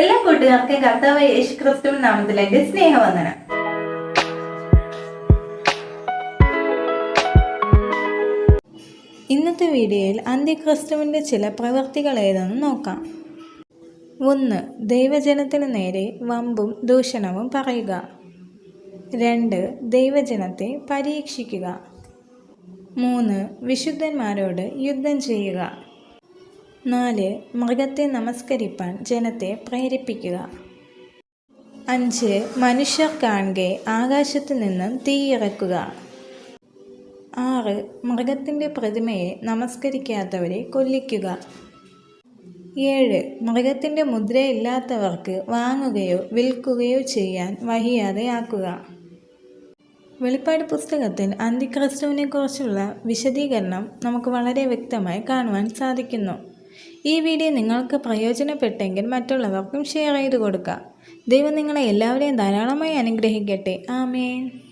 എല്ലാ കൂട്ടുകാർക്കും കർത്താവ് യേശു ക്രിസ്തു നാമത്തിലേക്ക് സ്നേഹവന്ദനം. ഇന്നത്തെ വീഡിയോയിൽ അന്ത്യക്രിസ്തുവിന്റെ ചില പ്രവൃത്തികൾ ഏതെന്ന് നോക്കാം. ഒന്ന് ദൈവജനത്തിന് നേരെ വമ്പും ദൂഷണവും പറയുക. രണ്ട് ദൈവജനത്തെ പരീക്ഷിക്കുക. മൂന്ന് വിശുദ്ധന്മാരോട് യുദ്ധം ചെയ്യുക. നാല്. മൃഗത്തെ നമസ്കരിപ്പാൻ ജനത്തെ പ്രേരിപ്പിക്കുക. അഞ്ച്. മനുഷ്യർ കാണുകെ ആകാശത്ത് നിന്നും തീയിറക്കുക ആറ്. മൃഗത്തിന്റെ പ്രതിമയെ നമസ്കരിക്കാത്തവരെ കൊല്ലിക്കുക. ഏഴ്. മൃഗത്തിന്റെ മുദ്രയില്ലാത്തവർക്ക് വാങ്ങുകയോ വിൽക്കുകയോ ചെയ്യാൻ വഹിയാതെയാക്കുക വെളിപ്പാട് പുസ്തകത്തിൽ അന്തിക്രിസ്തുവിനെക്കുറിച്ചുള്ള വിശദീകരണം നമുക്ക് വളരെ വ്യക്തമായി കാണുവാൻ സാധിക്കുന്നു. ഈ വീഡിയോ നിങ്ങൾക്ക് പ്രയോജനപ്പെട്ടെങ്കിൽ മറ്റുള്ളവർക്കും ഷെയർ ചെയ്ത് കൊടുക്കുക. ദൈവം നിങ്ങളെ എല്ലാവരെയും ധാരാളമായി അനുഗ്രഹിക്കട്ടെ. ആമേൻ.